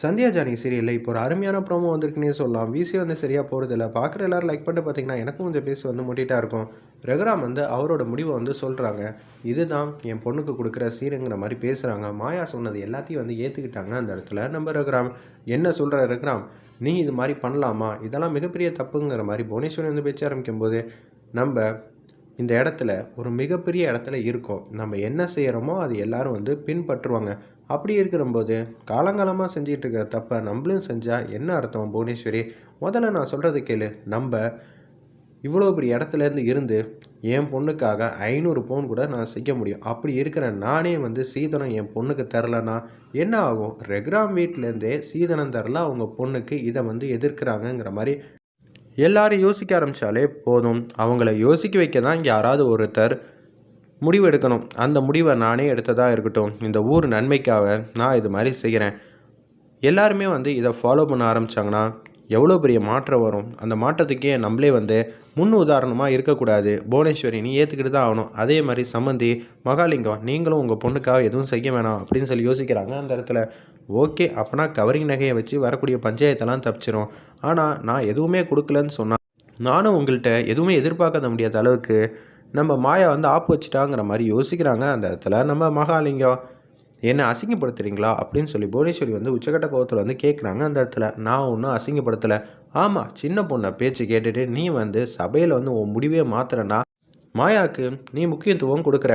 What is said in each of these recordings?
Sandhya Johnny சீரியலில் இப்போ ஒரு அருமையான ப்ரோமோ வந்திருக்குன்னே சொல்லலாம். விசி வந்து சரியாக போகிறதில்ல பார்க்குற எல்லாரும் லைக் பண்ணிட்டு பார்த்தீங்கன்னா எனக்கும் கொஞ்சம் பேசி வந்து முட்டிட்டா இருக்கும். ரகுராம் வந்து அவரோட முடிவை வந்து சொல்கிறாங்க இதுதான் என் பொண்ணுக்கு கொடுக்குற சீருங்கிற மாதிரி பேசுகிறாங்க மாயா சொன்னது எல்லாத்தையும் வந்து ஏற்றுக்கிட்டாங்க அந்த இடத்துல. நம்ம ரகுராம் என்ன சொல்கிற ரகுராம்? நீ இது மாதிரி பண்ணலாமா? இதெல்லாம் மிகப்பெரிய தப்புங்கிற மாதிரி புவனேஸ்வரி வந்து பேச்ச ஆரம்பிக்கும்போது நம்ம இந்த இடத்துல ஒரு மிகப்பெரிய இடத்துல இருக்கோம். நம்ம என்ன செய்கிறோமோ அது எல்லாரும் வந்து பின்பற்றுவாங்க. அப்படி இருக்கிறம்போது காலங்காலமாக செஞ்சிகிட்டு இருக்கிற தப்பை நம்மளும் செஞ்சால் என்ன அர்த்தம் புவனேஸ்வரி? முதல்ல நான் சொல்கிறது கேளு. நம்ம இவ்வளோ பெரிய இடத்துலேருந்து இருந்து என் பொண்ணுக்காக ஐநூறு பவுன் கூட நான் செய்ய முடியும். அப்படி இருக்கிற நானே வந்து சீதனம் என் பொண்ணுக்கு தரலன்னா என்ன ஆகும்? ரெகுராம் வீட்டிலேருந்தே சீதனம் தரல அவங்க பொண்ணுக்கு இதை வந்து எதிர்க்கிறாங்கங்கிற மாதிரி எல்லாரும் யோசிக்க ஆரம்பித்தாலே போதும். அவங்கள யோசிக்க வைக்க தான் யாராவது ஒருத்தர் முடிவு எடுக்கணும். அந்த முடிவை நானே எடுத்ததாக இருக்கட்டும். இந்த ஊர் நன்மைக்காக நான் இது மாதிரி செய்கிறேன். எல்லாருமே வந்து இதை ஃபாலோ பண்ண ஆரம்பித்தாங்கன்னா எவ்வளோ பெரிய மாற்றம் வரும்? அந்த மாற்றத்துக்கே நம்மளே வந்து முன் உதாரணமாக இருக்கக்கூடாது. புவனேஸ்வரி நீ ஏற்றுக்கிட்டு தான் ஆகணும். அதே மாதிரி சம்மந்தி மகாலிங்கம் நீங்களும் உங்கள் பொண்ணுக்காக எதுவும் செய்ய வேணாம் அப்படின்னு சொல்லி யோசிக்கிறாங்க. அந்த இடத்துல ஓகே அப்போனா கவரிங் நகையை வச்சு வரக்கூடிய பஞ்சாயத்தெல்லாம் தப்பிச்சிரும். ஆனால் நான் எதுவுமே கொடுக்கலன்னு சொன்னால் நானும் உங்கள்கிட்ட எதுவுமே எதிர்பார்க்க முடியாத அளவுக்கு நம்ம மாயா வந்து ஆப்பு வச்சுட்டாங்கிற மாதிரி யோசிக்கிறாங்க. அந்த இடத்துல நம்ம மகாலிங்கம் என்ன அசிங்கப்படுத்துறீங்களா? அப்படின்னு சொல்லி புவனேஸ்வரி வந்து உச்சக்கட்ட கோவத்தில் வந்து கேட்குறாங்க அந்த இடத்துல நான் ஒன்றும் அசிங்கப்படுத்தலை. ஆமாம் சின்ன பொண்ணை பேச்சு கேட்டுட்டு நீ வந்து சபையில் வந்து உன் முடிவே மாத்துறனா மாயாவுக்கு நீ முக்கியத்துவம் கொடுக்குற.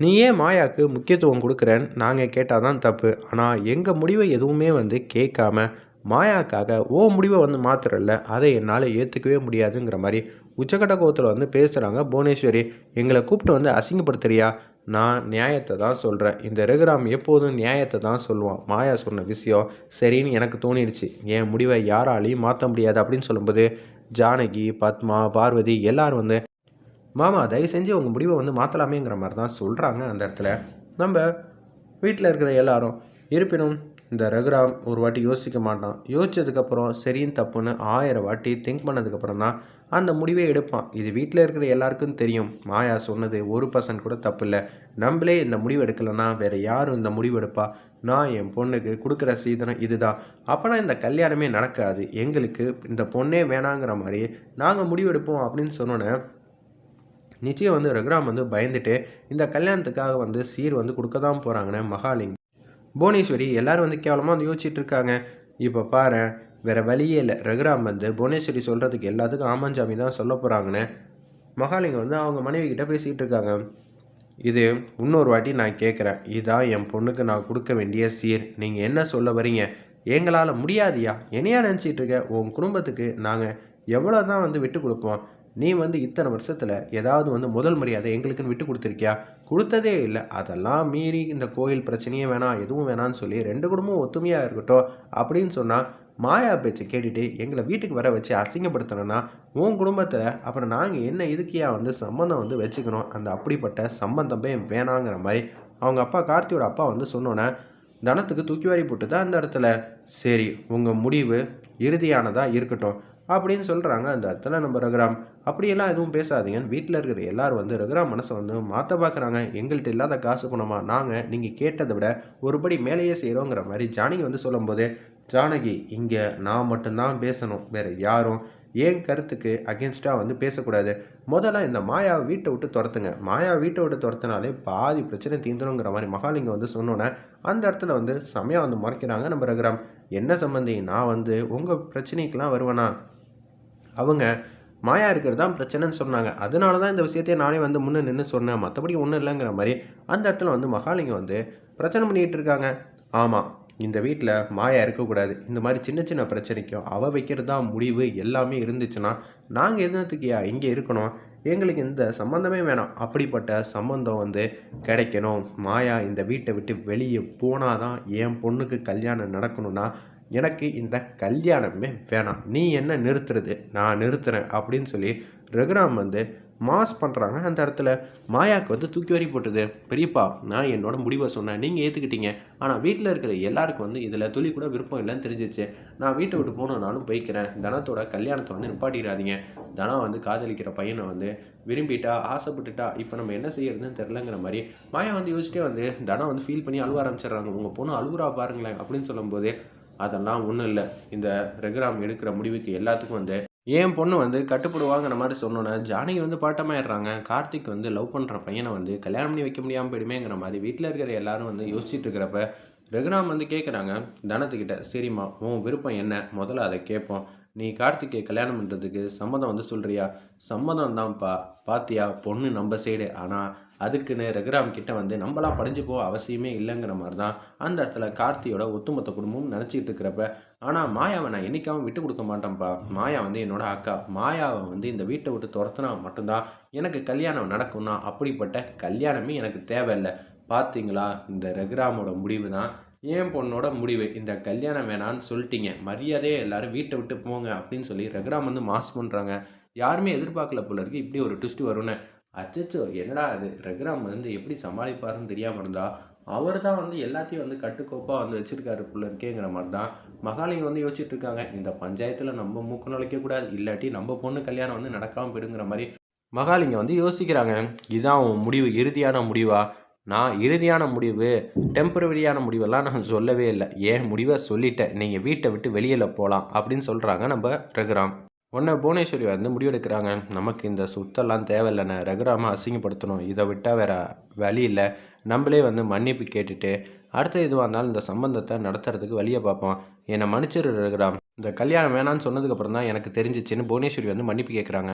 நீ ஏன் மாயாவுக்கு முக்கியத்துவம் கொடுக்குறேன்னு நாங்கள் கேட்டால் தான் தப்பு. ஆனால் எங்கள் முடிவை எதுவுமே வந்து கேட்காம மாயாக்காக ஓ முடிவை வந்து மாத்திரல அதை என்னால் ஏற்றுக்கவே முடியாதுங்கிற மாதிரி உச்சக்கட்ட கோவத்தில் வந்து பேசுகிறாங்க புவனேஸ்வரி. எங்களை கூப்பிட்டு வந்து அசிங்கப்படுத்துறியா? நான் நியாயத்தை தான் சொல்கிறேன் இந்த ரகுராம் எப்போதும் நியாயத்தை தான் சொல்லுவான். மாயா சொன்ன விஷயம் சரின்னு எனக்கு தோணிடுச்சு. என் முடிவை யாராலையும் மாற்ற முடியாது அப்படின்னு சொல்லும்போது ஜானகி பத்மா பார்வதி எல்லாரும் வந்து மாமா தயவு செஞ்சு உங்கள் முடிவை வந்து மாற்றலாமேங்கிற மாதிரி தான் சொல்கிறாங்க அந்த இடத்துல. நம்ம வீட்டில் இருக்கிற எல்லாரும் இருப்பினும் இந்த ரகுராம் ஒரு வாட்டி யோசிக்க மாட்டான். யோசிச்சதுக்கப்புறம் சரின்னு தப்புன்னு ஆயிரம் வாட்டி திங்க் பண்ணதுக்கப்புறம் தான் அந்த முடிவே எடுப்பான். இது வீட்டில் இருக்கிற எல்லாருக்கும் தெரியும். மாயா சொன்னது ஒரு பர்சன்ட் கூட தப்பு இல்லை. நம்மளே இந்த முடிவு எடுக்கலைன்னா வேறு யாரும் இந்த முடிவு எடுப்பா? நான் என் பொண்ணுக்கு கொடுக்குற சீதனம் இதுதான். அப்போனா இந்த கல்யாணமே நடக்காது. எங்களுக்கு இந்த பொண்ணே வேணாங்கிற மாதிரி நாங்கள் முடிவு எடுப்போம் அப்படின்னு சொன்னோன்னே நிச்சயம் வந்து ரகுராம் வந்து பயந்துட்டு இந்த கல்யாணத்துக்காக வந்து சீர் வந்து கொடுக்க தான் போகிறாங்கன்னு மகாலிங் புவனேஸ்வரி எல்லோரும் வந்து கேவலமாக வந்து யோசிச்சுட்டு இருக்காங்க. இப்போ பாரு வேறு வழியே இல்லை. ரகுராம் வந்து புவனேஸ்வரி சொல்கிறதுக்கு எல்லாத்துக்கும் ஆமாஞ்சாமி தான் சொல்ல போகிறாங்கன்னு மகாலிங்கம் வந்து அவங்க மனைவி கிட்டே பேசிகிட்டு இருக்காங்க. இது இன்னொரு வாட்டி நான் கேட்குறேன் இதான் என் பொண்ணுக்கு நான் கொடுக்க வேண்டிய சீர். நீங்கள் என்ன சொல்ல வரீங்க? எங்களால் முடியாதியா? என்னையா நினச்சிட்டு இருக்க? உன் குடும்பத்துக்கு நாங்கள் எவ்வளோ தான் வந்து விட்டு கொடுப்போம். நீ வந்து இத்தனை வருஷத்தில் ஏதாவது வந்து முதல் மரியாதை எங்களுக்குன்னு விட்டு கொடுத்துருக்கியா? கொடுத்ததே இல்லை. அதெல்லாம் மீறி இந்த கோயில் பிரச்சனையே வேணாம் எதுவும் வேணான்னு சொல்லி ரெண்டு குடும்பமும் ஒத்துமையாக இருக்கட்டும் அப்படின்னு சொன்னால் மாயா பேச்சை கேட்டுட்டு எங்களை வீட்டுக்கு வர வச்சு அசிங்கப்படுத்தணும்னா உன் குடும்பத்தில் அப்புறம் நாங்கள் என்ன இதுக்கியா வந்து சம்மந்தம் வந்து வச்சுக்கணும்? அந்த அப்படிப்பட்ட சம்பந்தமே வேணாங்கிற மாதிரி அவங்க அப்பா கார்த்தியோட அப்பா வந்து சொன்னோன்னே தனத்துக்கு தூக்கி வாரி போட்டு தான் அந்த இடத்துல. சரி உங்கள் முடிவு இறுதியானதாக இருக்கட்டும். அப்படின்னு சொல்கிறாங்க அந்த இடத்துல நம்ம ரகுராம் அப்படியெல்லாம் எதுவும் பேசாதீங்கன்னு வீட்டில் இருக்கிற எல்லாரும் வந்து ரகுராம் மனசை வந்து மாற்ற பார்க்குறாங்க எங்கள்கிட்ட இல்லாத காசு பணமா? நாங்கள் நீங்கள் கேட்டதை விட ஒருபடி மேலேயே செய்கிறோங்கிற மாதிரி ஜானகி வந்து சொல்லும்போது ஜானகி இங்கே நான் மட்டும்தான் பேசணும். வேறு யாரும் ஏன் கருத்துக்கு அகேன்ஸ்டாக வந்து பேசக்கூடாது? முதல்ல இந்த மாயாவை வீட்டை விட்டு துரத்துங்க. மாயா வீட்டை விட்டு துரத்துனாலே பாதி பிரச்சனை தீந்துடுங்கிற மாதிரி மகாலிங்கம் வந்து சொன்னோன்னே அந்த இடத்துல வந்து செமையாக வந்து முறைக்கிறாங்க நம்ம ரகுராம். என்ன சம்பந்தி? நான் வந்து உங்கள் பிரச்சனைக்கெலாம் வருவேனா? அவங்க மாயா இருக்கிறது தான் பிரச்சனைன்னு சொன்னாங்க. அதனால தான் இந்த விஷயத்தையே நானே வந்து முன்னே நின்று சொன்னேன். மற்றபடி ஒன்றும் இல்லைங்கிற மாதிரி அந்த இடத்துல வந்து மகாலிங்கம் வந்து பிரச்சனை பண்ணிகிட்டு இருக்காங்க. ஆமாம் இந்த வீட்டில் மாயா இருக்கக்கூடாது. இந்த மாதிரி சின்ன சின்ன பிரச்சனைக்கும் அவள் வைக்கிறது தான் முடிவு எல்லாமே இருந்துச்சுன்னா நாங்கள் என்னத்துக்கியா இங்கே இருக்கணும்? எங்களுக்கு இந்த சம்மந்தமே வேணாம். அப்படிப்பட்ட சம்மந்தம் வந்து கிடைக்கணும். மாயா இந்த வீட்டை விட்டு வெளியே போனால் தான் என் பொண்ணுக்கு கல்யாணம் நடக்கணும்னா எனக்கு இந்த கல்யாணமே வேணாம். நீ என்ன நிறுத்துறது? நான் நிறுத்துறேன் அப்படின்னு சொல்லி ரகுராம் வந்து மாஸ் பண்ணுறாங்க அந்த இடத்துல மாயாவுக்கு வந்து தூக்கி வரி போட்டுது. பெரியப்பா நான் என்னோட முடிவை சொன்னேன். நீங்கள் ஏற்றுக்கிட்டீங்க ஆனால் வீட்டில் இருக்கிற எல்லாருக்கும் வந்து இதில் துளி கூட விருப்பம் இல்லைன்னு தெரிஞ்சிச்சு. நான் வீட்டை விட்டு போகணுன்னாலும் போய்க்கிறேன். தனத்தோட கல்யாணத்தை வந்து நிப்பாட்டிடாதீங்க. தனா வந்து காதலிக்கிற பையனை வந்து விரும்பிட்டா ஆசைப்பட்டுட்டா இப்போ நம்ம என்ன செய்யறதுன்னு தெரிலங்கிற மாதிரி மாயா வந்து யோசிச்சிட்டே வந்து தனா வந்து ஃபீல் பண்ணி அழுவ ஆரம்பிச்சிடுறாங்க. உங்கள் பொண்ணு அழுகுறா பாருங்களேன் அப்படின்னு சொல்லும்போது அதெல்லாம் ஒன்றும் இல்லை. இந்த ரகுராம் எடுக்கிற முடிவுக்கு எல்லாத்துக்கும் வந்து என் பொண்ணு வந்து கட்டுப்படுவாங்கிற மாதிரி சொன்னோன்னே ஜானகி வந்து பாட்டமாயிடுறாங்க. கார்த்திக் வந்து லவ் பண்ணுற பையனை வந்து கல்யாணம் பண்ணி வைக்க முடியாமல் போயிடுமேங்கிற மாதிரி வீட்டில் இருக்கிற எல்லாரும் வந்து யோசிச்சுட்டு இருக்கிறப்ப ரகுராம் வந்து கேட்குறாங்க தனத்துக்கிட்ட சரிம்மா உன் விருப்பம் என்ன? முதல்ல அதை கேட்போம் நீ கார்த்திகை கல்யாணம் பண்ணுறதுக்கு சம்மதம் வந்து சொல்கிறியா சம்மதம் தான்ப்பா. பாத்தியா பொண்ணு நம்ம சைடு ஆனால் அதுக்குன்னு ரகுராம் கிட்ட வந்து நம்மளாம் படிஞ்சு போக அவசியமே இல்லைங்கிற மாதிரி தான் அந்த இடத்துல கார்த்தியோட ஒட்டுமொத்த குடும்பமும் நினச்சிட்டு இருக்கிறப்ப ஆனால் மாயாவை நான் என்னைக்காவும் விட்டு கொடுக்க மாட்டேன்ப்பா மாயா வந்து என்னோட அக்கா. மாயாவை வந்து இந்த வீட்டை விட்டு துரத்துனா மட்டும்தான் எனக்கு கல்யாணம் நடக்கும்னா அப்படிப்பட்ட கல்யாணமே எனக்கு தேவையில்லை. பார்த்தீங்களா இந்த ரகுராமோட முடிவு தான். என் பொண்ணோட முடிவு. இந்த கல்யாணம் வேணான்னு சொல்லிட்டீங்க. மரியாதையே எல்லாரும் வீட்டை விட்டு போங்க. அப்படின்னு சொல்லி ரகுராம் வந்து மாஸ் பண்ணுறாங்க யாருமே எதிர்பார்க்கல போல இருக்கு. இப்படி ஒரு ட்விஸ்ட் வரும்னு. அச்சச்சோ என்னடா அது ரகுராம் வந்து எப்படி சமாளிப்பாருன்னு தெரியாமல் இருந்தா அவர் தான் வந்து எல்லாத்தையும் வந்து கட்டுக்கோப்பாக வந்து வச்சுருக்காரு போல இருக்கேங்கிற மாதிரி தான் மகாலிங்க வந்து யோசிச்சுட்டு இருக்காங்க இந்த பஞ்சாயத்தில் நம்ம மூக்கு நுழைக்கக்கூடாது இல்லாட்டி நம்ம பொண்ணு கல்யாணம் வந்து நடக்காமல் போயிடுங்கிற மாதிரி மகாலிங்க வந்து யோசிக்கிறாங்க. இதுதான் உன் முடிவு இறுதியான முடிவா? நான் இறுதியான முடிவு டெம்பரவரியான முடிவெல்லாம் நான் சொல்லவே இல்லை. ஏன் முடிவை சொல்லிட்டேன்? நீங்கள் வீட்டை விட்டு வெளியில் போகலாம் அப்படின்னு சொல்கிறாங்க நம்ம ரகுராம். உடனே புவனேஸ்வரி வந்து முடிவெடுக்கிறாங்க. நமக்கு இந்த சுத்தெல்லாம் தேவையில்லைண்ணே ரகுராம அசிங்கப்படுத்தணும். இதை விட்டால் வேற வழி இல்லை. நம்மளே வந்து மன்னிப்பு கேட்டுட்டு அடுத்த இதுவாக இருந்தாலும் இந்த சம்பந்தத்தை நடத்துறதுக்கு வழியை பார்ப்போம். என்னை மன்னிச்சிரு ரகுராம். இந்த கல்யாணம் வேணான்னு சொன்னதுக்கப்புறம் தான் எனக்கு தெரிஞ்சிச்சின்னு புவனேஸ்வரி வந்து மன்னிப்பு கேட்குறாங்க.